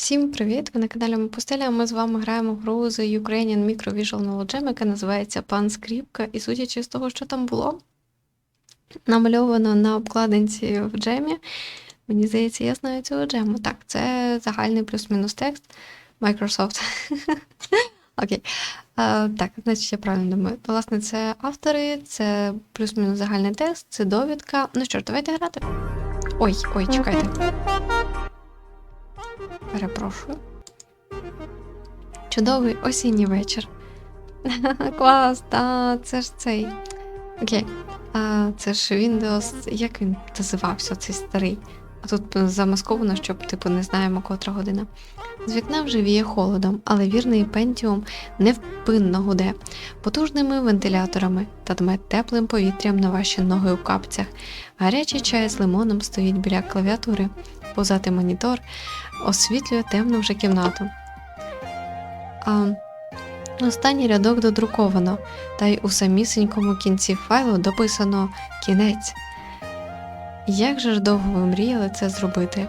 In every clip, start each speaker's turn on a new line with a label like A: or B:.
A: Всім привіт! Ви на каналі Мопустеля. Ми з вами граємо гру з Ukrainian Micro Visual Knowledge яка називається Пан Скріпка. І судячи з того, що там було намальовано на обкладинці в джемі, мені здається, я знаю цього джему. Так, це загальний плюс-мінус текст Microsoft. Окей. Так, значить, я правильно думаю. Власне, це автори, це плюс-мінус загальний текст, це довідка. Ну що ж, давайте грати. Ой, ой, чекайте. Перепрошую. Чудовий осінній вечір. Клас, та це ж цей. Окей. А, це ж Windows. Як він називався, цей старий? А тут замасковано, щоб типу не знаємо, котра година. З вікна вже віє холодом, але вірний Pentium невпинно гуде, потужними вентиляторами та дме теплим повітрям на ваші ноги у капцях. Гарячий чай з лимоном стоїть біля клавіатури, позати монітор освітлює темну вже кімнату. А, останній рядок додруковано, та й у самісінькому кінці файлу дописано кінець. Як же ж довго ви мріяли це зробити?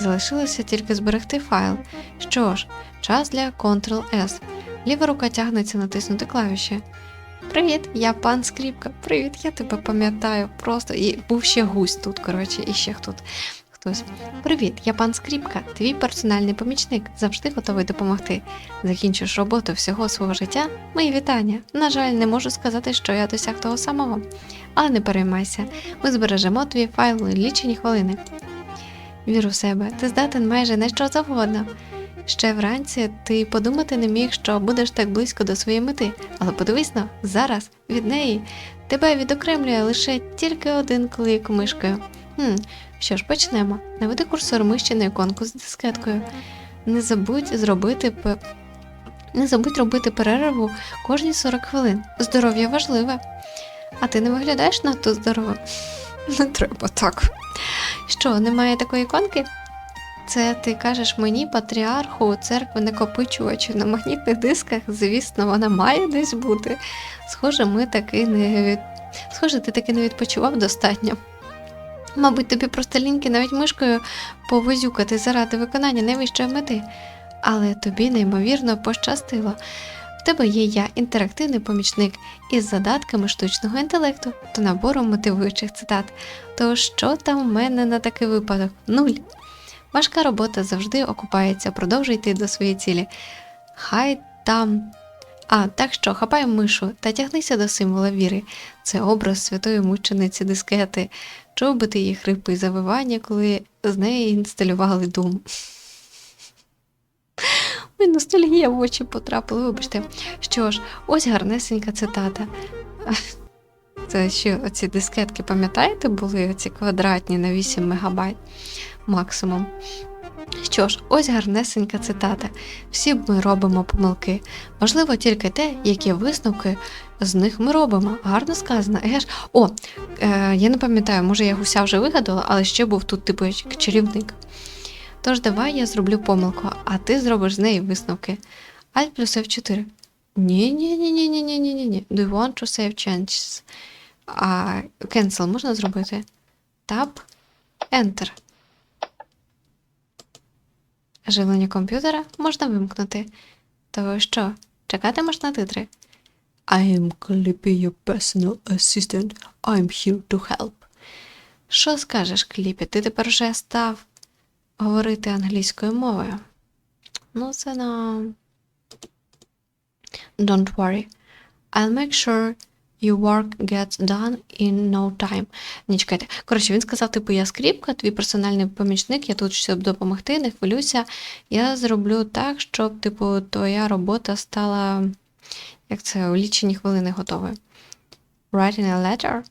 A: Залишилося тільки зберегти файл. Що ж, час для Ctrl-S. Ліва рука тягнеться натиснути клавіші. Привіт, я пан Скріпка. Привіт, я тебе пам'ятаю. Просто і був ще гусь тут, коротше, і ще тут хтось. Привіт, я пан Скріпка, твій персональний помічник, завжди готовий допомогти. Закінчиш роботу всього свого життя. Мої вітання. На жаль, не можу сказати, що я досяг того самого. Але не переймайся, ми збережемо твій файл лічені хвилини. Віру в себе, ти здатен майже на що завгодно. Ще вранці ти подумати не міг, що будеш так близько до своєї мети, але подивись на зараз від неї тебе відокремлює лише тільки один клик мишкою. Хм, що ж, почнемо. Наведи курсор миші на іконку з дискеткою. Не забудь зробити п... Не забудь робити перерву кожні 40 хвилин. Здоров'я важливе. А ти не виглядаєш надто здорово? Не треба так. Що, немає такої іконки? Це ти кажеш мені, патріарху, церкви накопичувачу на магнітних дисках, звісно, вона має десь бути. Схоже, ми таки не від... Схоже, ти таки не відпочивав достатньо. Мабуть, тобі просто ліньки навіть мишкою повозюкати заради виконання найвищої мети. Але тобі неймовірно пощастило. В тебе є я, інтерактивний помічник із задатками штучного інтелекту та набором мотивуючих цитат. То що там в мене на такий випадок? Нуль. Важка робота завжди окупається, продовжуй йти до своєї цілі. Хай там. А, так що, хапай мишу та тягнися до символа віри. Це образ святої мучениці дискети. Чув би ти її хрипи і завивання, коли з неї інсталювали Doom. Ой, ностальгія в очі потрапила, вибачте. Що ж, ось гарнесенька цитата. Це що, оці дискетки, пам'ятаєте, були оці квадратні на 8 мегабайт максимум. Що ж, ось гарнесенька цитата. Всі ми робимо помилки. Важливо тільки те, які висновки з них ми робимо. Гарно сказано. Еге. О, е, я не пам'ятаю, може я гуся вже вигадала, але ще був тут типу чарівник. Тож давай я зроблю помилку, а ти зробиш з неї висновки. Alt плюс F4. Ні, ні, ні, ні, ні, ні, ні, ні, ні. Do you want to save changes? А cancel можна зробити? Tab, Enter. Живлення комп'ютера можна вимкнути. То що, чекатимеш на титри? I am Clippy, your personal assistant. I'm here to help. Що скажеш, Кліпі? Ти тепер вже став говорити англійською мовою? Ну, це на. Don't worry. I'll make sure your work gets done in no time. Ні, чекайте. Коротше, він сказав, типу, я скріпка, твій персональний помічник, я тут, щоб допомогти, не хвилюйся. Я зроблю так, щоб, типу, твоя робота стала, як це, у лічені хвилини готовою. Writing a letter?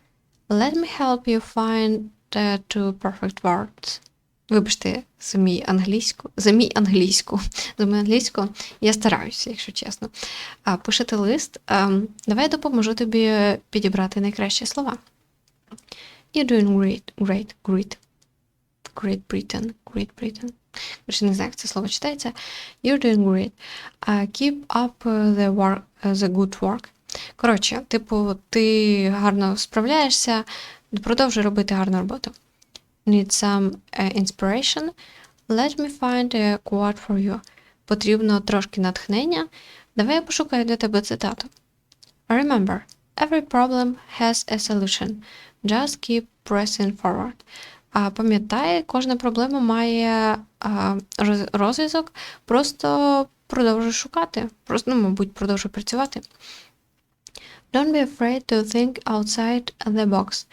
A: Let me help you find the two perfect words. Вибачте, за мій англійську, за мій англійську, за мою англійську я стараюся, якщо чесно. А, пишете лист. Давай я допоможу тобі підібрати найкращі слова. You're doing great, great, great. Great Britain, Great Britain. Короче, не знаю, як це слово читається. You're doing great. Uh, keep up the work, the good work. Коротше, типу, ти гарно справляєшся, продовжуй робити гарну роботу. Need some uh, inspiration. Let me find a quote for you. Потрібно трошки натхнення. Давай я пошукаю для тебе цитату. Remember, every problem has a solution. Just keep pressing forward. А пам'ятай, кожна проблема має а, роз- розв'язок, просто продовжуй шукати. Просто, ну, мабуть, продовжуй працювати. Don't be afraid to think outside the box.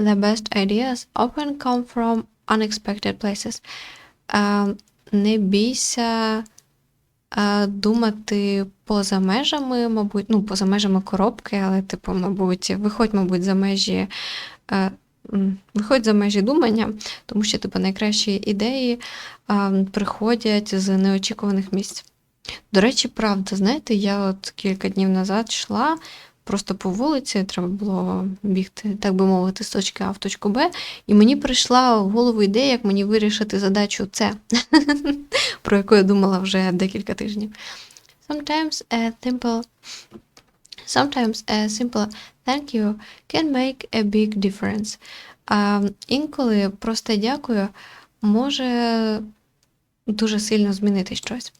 A: The best ideas often come from unexpected places. Не бійся думати поза межами, мабуть, ну, поза межами коробки, але, типу, мабуть, виходь, мабуть, за межі. е, Виходь за межі думання, тому що типу, найкращі ідеї а, приходять з неочікуваних місць. До речі, правда, знаєте, я от кілька днів назад йшла просто по вулиці, треба було бігти, так би мовити, з точки А в точку Б, і мені прийшла в голову ідея, як мені вирішити задачу С, про яку я думала вже декілька тижнів. Sometimes a simple Sometimes a simple thank you can make a big difference. А інколи просто дякую може дуже сильно змінити щось.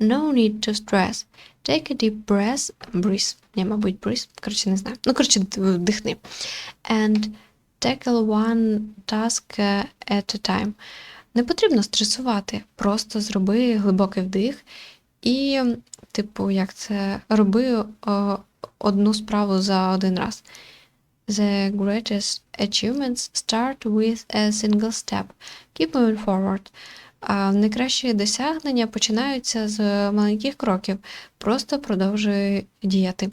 A: No need to stress. Take a deep breath. Breathe. Ні, мабуть, breathe. Коротше, не знаю. Ну, коротше, вдихни. And tackle one task uh, at a time. Не потрібно стресувати. Просто зроби глибокий вдих і, типу, як це, роби о, одну справу за один раз. The greatest achievements start with a single step. Keep moving forward. А найкращі досягнення починаються з маленьких кроків. Просто продовжуй діяти.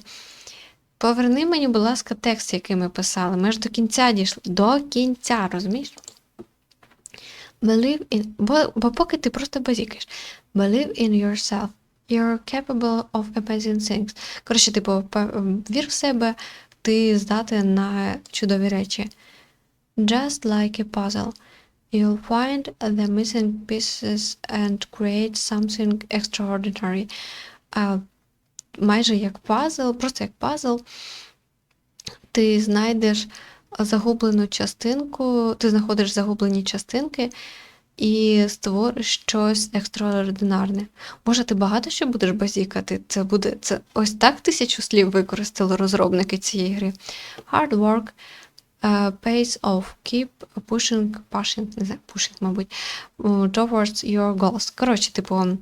A: Поверни мені, будь ласка, текст, який ми писали. Ми ж до кінця дійшли. До кінця, розумієш? Believe in... Бо, бо поки ти просто базікаєш. Believe in yourself. You're capable of amazing things. Коротше, типу, вір в себе, ти здатен на чудові речі. Just like a puzzle. You'll find the missing pieces and create something extraordinary. А, майже як пазл, просто як пазл, ти знайдеш загублену частинку, ти знаходиш загублені частинки і створиш щось екстраординарне. Може, ти багато що будеш базікати? Це буде це ось так тисячу слів використали розробники цієї гри. Hard work uh, pays off. Keep pushing, pushing, не знаю, pushing, мабуть, uh, towards your goals. Коротше, типу,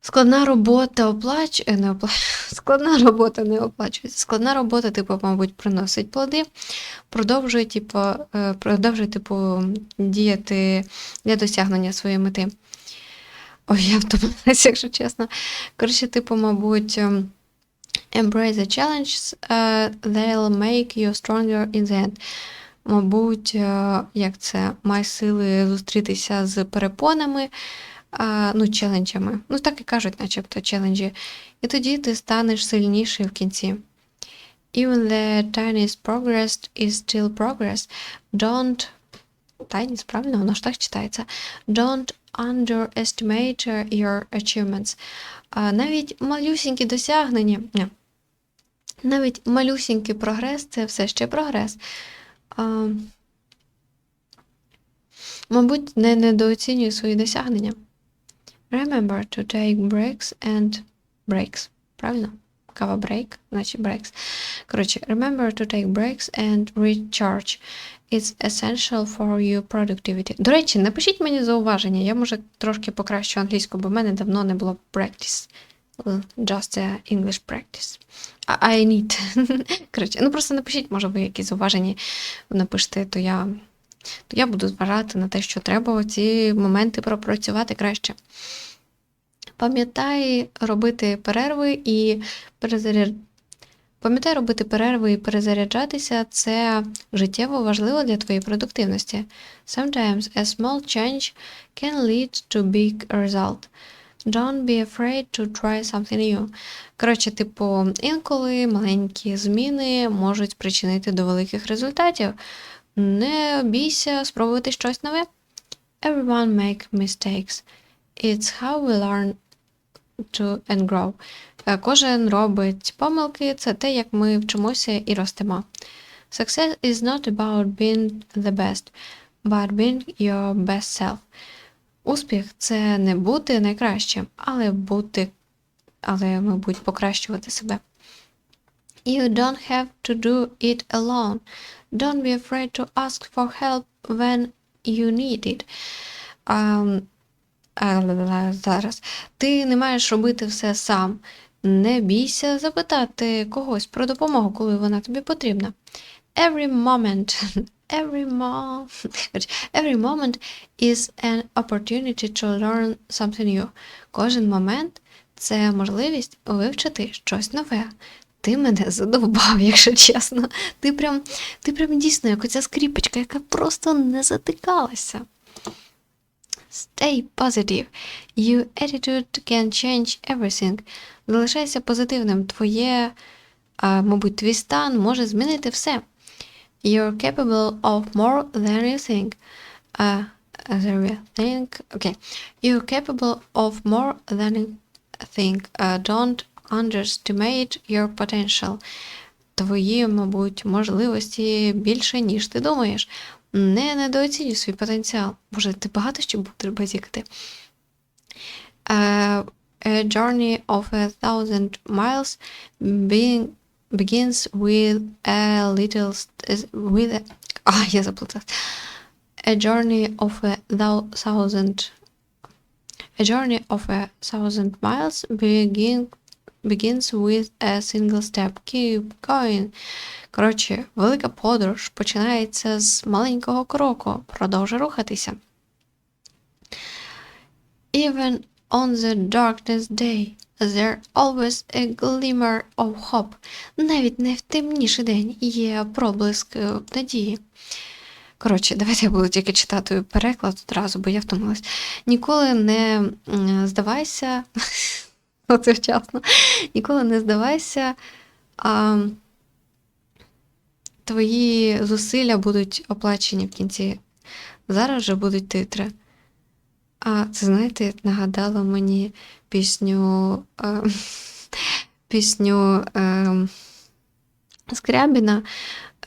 A: складна робота оплач... е, не опла... складна робота не оплачується. Складна робота, типу, мабуть, приносить плоди. Продовжуй, типу, е, продовжуй, типу, діяти для досягнення своєї мети. Ой, я втомилася, якщо чесно. Коротше, типу, мабуть. Embrace the challenges, uh, they'll make you stronger in the end. Мабуть, е, як це, май сили зустрітися з перепонами, а, ну, челенджами. Ну, так і кажуть, начебто, челенджі. І тоді ти станеш сильніший в кінці. Even the tiniest progress is still progress. Don't Тайніс, правильно, воно ж так читається. Don't underestimate your achievements. Навіть малюсінькі досягнення. Навіть малюсінький прогрес це все ще прогрес. А, мабуть, не недооцінюй свої досягнення. Remember to take breaks and breaks. Правильно? Кава break, значить breaks. Коротше, remember to take breaks and recharge. It's essential for your productivity. До речі, напишіть мені зауваження. Я може трошки покращу англійську, бо в мене давно не було practice. Just a English practice. I need. Коротше, ну просто напишіть, може, ви якісь зауваження напишете, то я, то я буду зважати на те, що треба ці моменти пропрацювати краще. Пам'ятай робити перерви і перезаряд... Пам'ятай робити перерви і перезаряджатися це життєво важливо для твоєї продуктивності. Sometimes a small change can lead to big result. Don't be afraid to try something new. Коротше, типу, інколи маленькі зміни можуть причинити до великих результатів. Не бійся спробувати щось нове. Everyone make mistakes. It's how we learn to and grow. Е, Кожен робить помилки, це те, як ми вчимося і ростемо. Success is not about being the best, but being your best self. Успіх це не бути найкращим, але бути, але, мабуть, покращувати себе. You don't have to do it alone. Don't be afraid to ask for help when you need it. Ам, зараз. Ти не маєш робити все сам. Не бійся запитати когось про допомогу, коли вона тобі потрібна. Every moment, every mo- every moment is an opportunity to learn something new. Кожен момент це можливість вивчити щось нове. Ти мене задовбав, якщо чесно. Ти прям, ти прям дійсно як оця скріпочка, яка просто не затикалася. Stay positive. Your attitude can change everything. Залишайся позитивним. Твоє, а, мабуть, твій стан може змінити все. You're capable of more than you think. Uh, than you think. Okay. You're capable of more than you think. Uh, don't underestimate your potential. Твої, мабуть, можливості більше, ніж ти думаєш. Не недооцінюй свій потенціал. Боже, ти багато що треба зікати. Uh, a journey of a thousand miles being, begins with a little st- with a, а, я заплуталась. A journey of a thou- thousand a journey of a thousand miles begin, begins with a single step. Keep going. Коротше, велика подорож починається з маленького кроку. Продовжуй рухатися. Even on the darkest day, There always a glimmer of hope. Навіть не в темніший день є проблиск е, надії. Коротше, давайте я буду тільки читати переклад одразу, бо я втомилась. Ніколи не здавайся, оце вчасно, ніколи не здавайся, а, твої зусилля будуть оплачені в кінці. Зараз же будуть титри. А це, знаєте, нагадало мені пісню, е, пісню е, Скрябіна,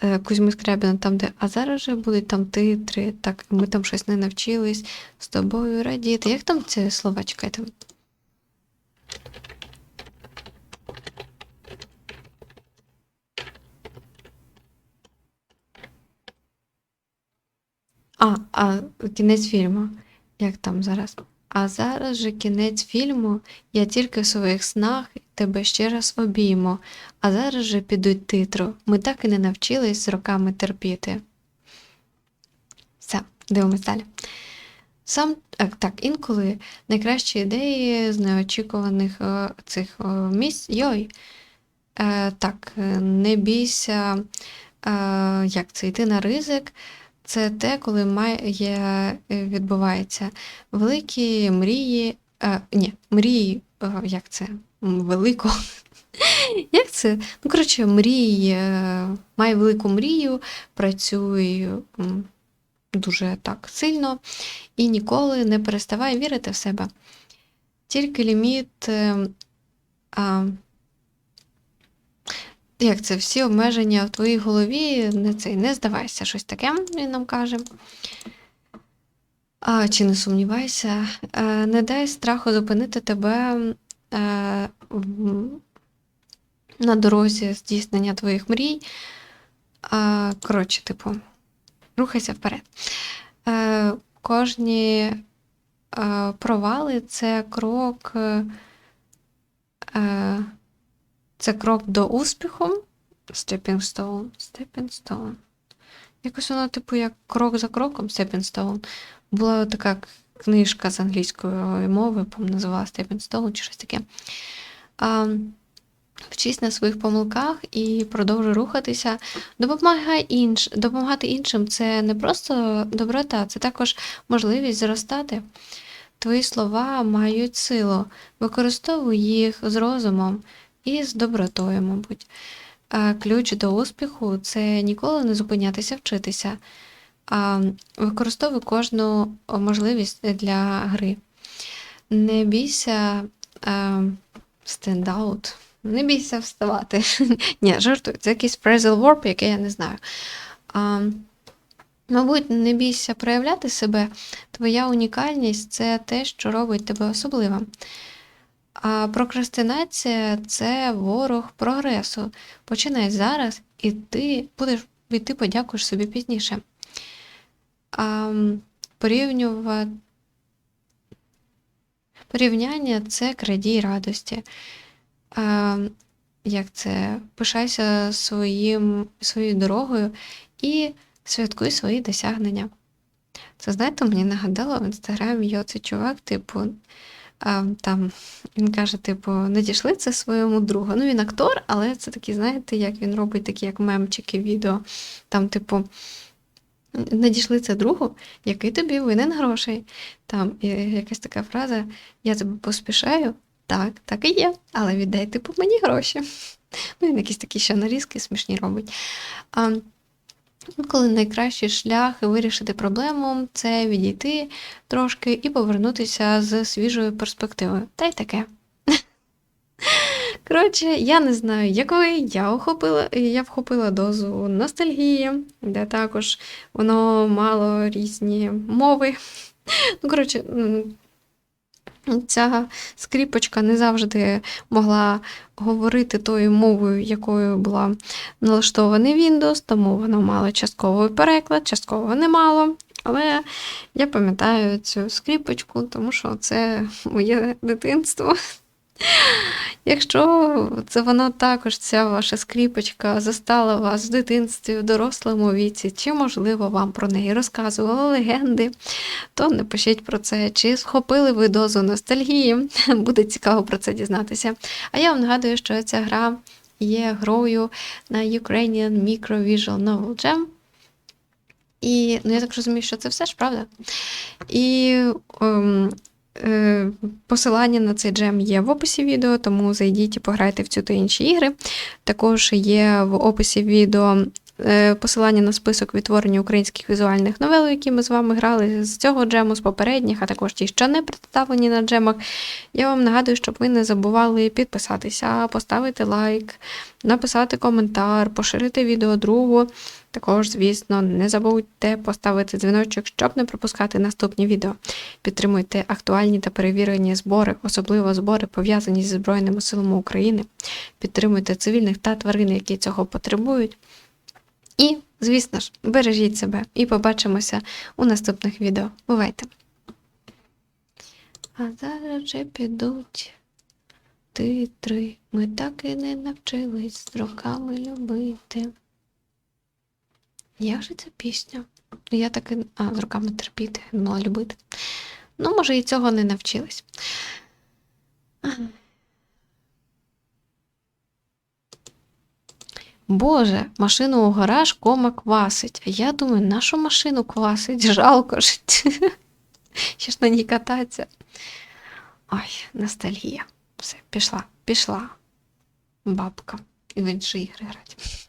A: е, Кузьми Скрябіна, там, де а зараз же будуть там титри, так, ми там щось не навчились з тобою радіти. Як там ці слова чекайте? А, а кінець фільму. Як там зараз? А зараз же кінець фільму, я тільки в своїх снах тебе ще раз обійму, а зараз же підуть титру. Ми так і не навчились з роками терпіти. Все, дивимось далі. Сам а, так, інколи найкращі ідеї з неочікуваних е, цих е, місць. Йой. Е, так, е, не бійся, е, як це йти на ризик. Це те, коли має е, відбувається великі мрії. Е, ні, мрії, е, як це? Велико. Як це? Ну, коротше, мрій, е, має велику мрію, працюй м, дуже так сильно і ніколи не переставай вірити в себе. Тільки ліміт. е, як це, всі обмеження в твоїй голові, не, цей, не здавайся, щось таке, він нам каже. А, чи не сумнівайся, е, не дай страху зупинити тебе е, на дорозі здійснення твоїх мрій. Коротше, типу, рухайся вперед. Е, кожні провали це крок. Це крок до успіху. Stepping stone. Stepping stone. Якось воно, типу, як крок за кроком, Stepping stone. Була така книжка з англійської мови, по називала Stepping stone чи щось таке. А, вчись на своїх помилках і продовжуй рухатися. Допомагай інш, допомагати іншим це не просто доброта, це також можливість зростати. Твої слова мають силу. Використовуй їх з розумом і з добротою, мабуть. Ключ до успіху це ніколи не зупинятися вчитися, а використовуй кожну можливість для гри. Не бійся стендаут, не бійся вставати. Ні, жартую, це якийсь phrasal verb, який я не знаю. А, Мабуть, не бійся проявляти себе. Твоя унікальність це те, що робить тебе особливим. А прокрастинація це ворог прогресу. Починай зараз, і ти будеш і ти подякуєш собі пізніше. А, порівнювати порівняння це крадій радості. А, як це? Пишайся своїм, своєю дорогою і святкуй свої досягнення. Це знаєте, мені нагадало в інстаграмі є оцей чувак, типу, там він каже, типу, надійшли це своєму другу. Ну, він актор, але це такі, знаєте, як він робить такі, як мемчики, відео. Там, типу, надійшли це другу, який тобі винен грошей. Там і якась така фраза: Я тебе поспішаю. Так, так і є, але віддай типу мені гроші. Ну, він якісь такі ще нарізки смішні робить. Коли найкращий шлях вирішити проблему це відійти трошки і повернутися з свіжою перспективою. Та й таке. Коротше, я не знаю, як ви, я охопила, я вхопила дозу ностальгії, де також воно мало різні мови. Ну, коротше, ця скріпочка не завжди могла говорити тою мовою, якою була налаштований Windows, тому вона мала частковий переклад, частково не мало. Але я пам'ятаю цю скріпочку, тому що це моє дитинство. Якщо це воно також, ця ваша скріпочка, застала вас в дитинстві, в дорослому віці, чи, можливо, вам про неї розказували легенди, то напишіть про це, чи схопили ви дозу ностальгії, буде цікаво про це дізнатися. А я вам нагадую, що ця гра є грою на Ukrainian Micro Visual Novel Jam. І ну, я так розумію, що це все ж, правда? І ем, посилання на цей джем є в описі відео, тому зайдіть і пограйте в цю та інші ігри. Також є в описі відео е, посилання на список відтворення українських візуальних новел, які ми з вами грали з цього джему, з попередніх, а також ті, що не представлені на джемах. Я вам нагадую, щоб ви не забували підписатися, поставити лайк, написати коментар, поширити відео другу. Також, звісно, не забудьте поставити дзвіночок, щоб не пропускати наступні відео. Підтримуйте актуальні та перевірені збори, особливо збори, пов'язані зі Збройними силами України. Підтримуйте цивільних та тварин, які цього потребують. І, звісно ж, бережіть себе і побачимося у наступних відео. Бувайте! А зараз вже підуть титри. Ми так і не навчились з роками любити. Як же ця пісня? Я так і... А, з руками терпіти, мала любити. Ну, може, і цього не навчилась. Боже, машину у гараж кома квасить. А я думаю, нашу машину квасить? Жалко ж. Ще ж на ній кататися. Ой, ностальгія. Все, пішла, пішла. Бабка. І в інші ігри грати.